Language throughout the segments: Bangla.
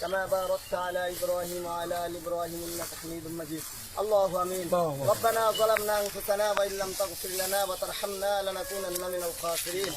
كما باركت على ابراهيم وعلى ال ابراهيم انك حميد مجيد الله امين ربنا ظلمنا انفسنا وان لم تغفر لنا وترحمنا لنكونن من الخاسرين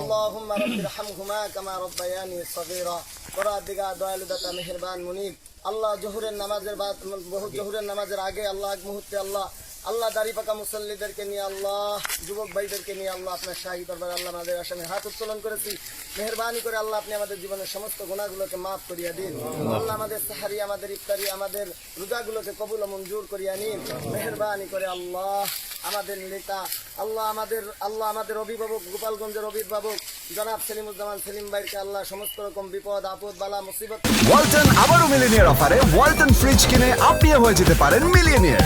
اللهم رب ارحمهما كما ربياني صغيرا বরাত দিগা দয়ালু দাতা মেহেরবান মুনিব আল্লাহ জহুরের নামাজের বাদ বহু জহুরের নামাজের আগে আল্লাহ এক মুহূর্তে আল্লাহ আল্লাহ দাড়ি পাকা মুসল্লিদেরকে নিয়ে আল্লাহ, যুবক ভাইদেরকে নিয়ে আল্লাহ আপনার শাহী দরবার আল্লাহ আমাদের আসামে হাত উত্তোলন করেছি। মেহরবানি করে আল্লাহ আপনি আমাদের জীবনের সমস্ত গুণাগুলোকে মাফ করিয়া দিন। আল্লাহ আমাদের সাহারি, আমাদের ইফতারি, আমাদের রোজাগুলোকে কবুল মঞ্জুর করিয়া নিন। মেহরবানি করে আল্লাহ আমাদের নেতা, আল্লাহ আমাদের আল্লাহ আমাদের অভিভাবক, গোপালগঞ্জের অভিভাবক জনাব সেলিমুজ্জামান সেলিম ভাইকে আল্লাহ সমস্ত রকম বিপদ, আপদ, বালা, মুসিবত। ওয়ালটন আবারও মিলিনিয়ার অফারে ওয়ালটন ফ্রিজ কিনে আপনিও হয়ে যেতে পারেন মিলিয়নিয়ার।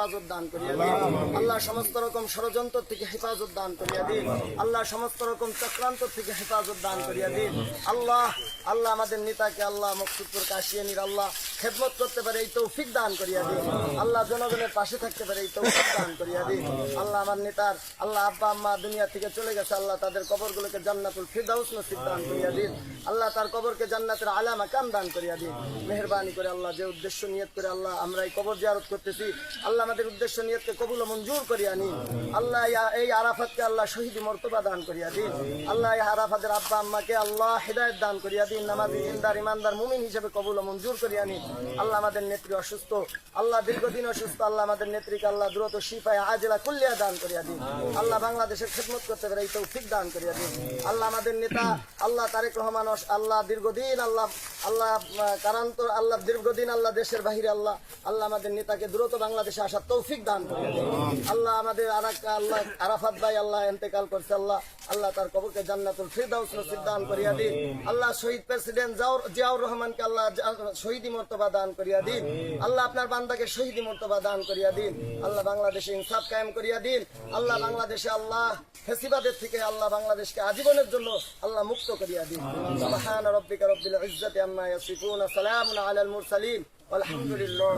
হেফাজত দান করিয়া দিন। আল্লাহ সমস্ত রকম ষড়যন্ত্র থেকে হেফাজত দান করিয়া দিন। আল্লাহ সমস্ত রকম চক্রান্ত থেকে হেফাজত দান করিয়া দিন। আল্লাহ আল্লাহ আমাদের নেতাকে আল্লাহ মকসুদপুর কাশিয়ানির আল্লাহ খেদমত করতে পারে এই তৌফিক দান করিয়া দিন। আল্লাহ জনগণের পাশে থাকতে পারে এই তৌফিক দান করিয়া দিন। আল্লাহ আমার নেতার আল্লাহ আব্বা আম্মা দুনিয়া থেকে চলে গেছে আল্লাহ তাদের কবরগুলোকে জান্নাতুল ফিরদাউস নসিব দান করিয়া দিন। আল্লাহ তার কবরকে জান্নাতের আলা মাকাম দান করিয়া দিন। মেহরবানি করে আল্লাহ যে উদ্দেশ্য নিয়ত করে আল্লাহ আমরা এই কবর জিয়ারত করতেছি আল্লাহ আমাদের উদ্দেশ্য নিয়তকে কবুল মঞ্জুর করিয়া নিন। আল্লাহ এই আরাফাতকে আল্লাহ শহীদি মর্তবা দান করিয়া দিন। আল্লাহ এই আরাফাতের আব্বা আম্মাকে আল্লাহ হেদায়ত দান করিয়া দিন। নামাজি ইন্দার ইমানদার, মুমিন হিসেবে কবুল মঞ্জুর করিয়া নিন। আল্লাহ আমাদের নেত্রী অসুস্থ। আল্লাহ দীর্ঘদিন অসুস্থ। আল্লাহ আমাদের নেত্রীকে আল্লাহ দ্রুত শিফায় আজেলা কুল্লিয়া দান করিয়া দিন। আল্লাহ বাংলাদেশের খেদমত করতে পারে এই তৌফিক দান করিয়া দিন। আল্লাহ আমাদের নেতা, আল্লাহ তারেক রহমান আল্লাহ দীর্ঘদিন আল্লাহ আল্লাহ কারান্তর আল্লাহ দীর্ঘদিন আল্লাহ দেশের বাহিরে আল্লাহ আল্লাহ আমাদের নেতাকে দ্রুত বাংলাদেশে আল্লাহ তৌফিক দান করে আল্লাহ আমাদের আরাকা, আল্লাহ আরাফাত ভাই, আল্লাহ এতেকাল করছে, আল্লাহ আল্লাহ তার কবরকে জান্নাতুল ফিরদাউস নসিব দান করিয়া দিন। আল্লাহ শহীদ প্রেসিডেন্ট জাউর জিয়াউর রহমানকে আল্লাহ শহীদি মর্তবা দান করিয়া দিন। আল্লাহ আপনার বান্দাকে শহীদি মর্তবা দান করিয়া দিন। আল্লাহ বাংলাদেশে ইনসাফ কায়েম করিয়া দিন। আল্লাহ বাংলাদেশে আল্লাহ ফেসিবাদের থেকে আল্লাহ বাংলাদেশকে আজীবনের জন্য আল্লাহ মুক্ত করিয়া দিন। সুবহান রাব্বিকা রব্বিল ইজ্জাতি আম্মা ইয়াসিফুন। সালামুন আলাল মুরসালিন। আলহামদুলিল্লাহ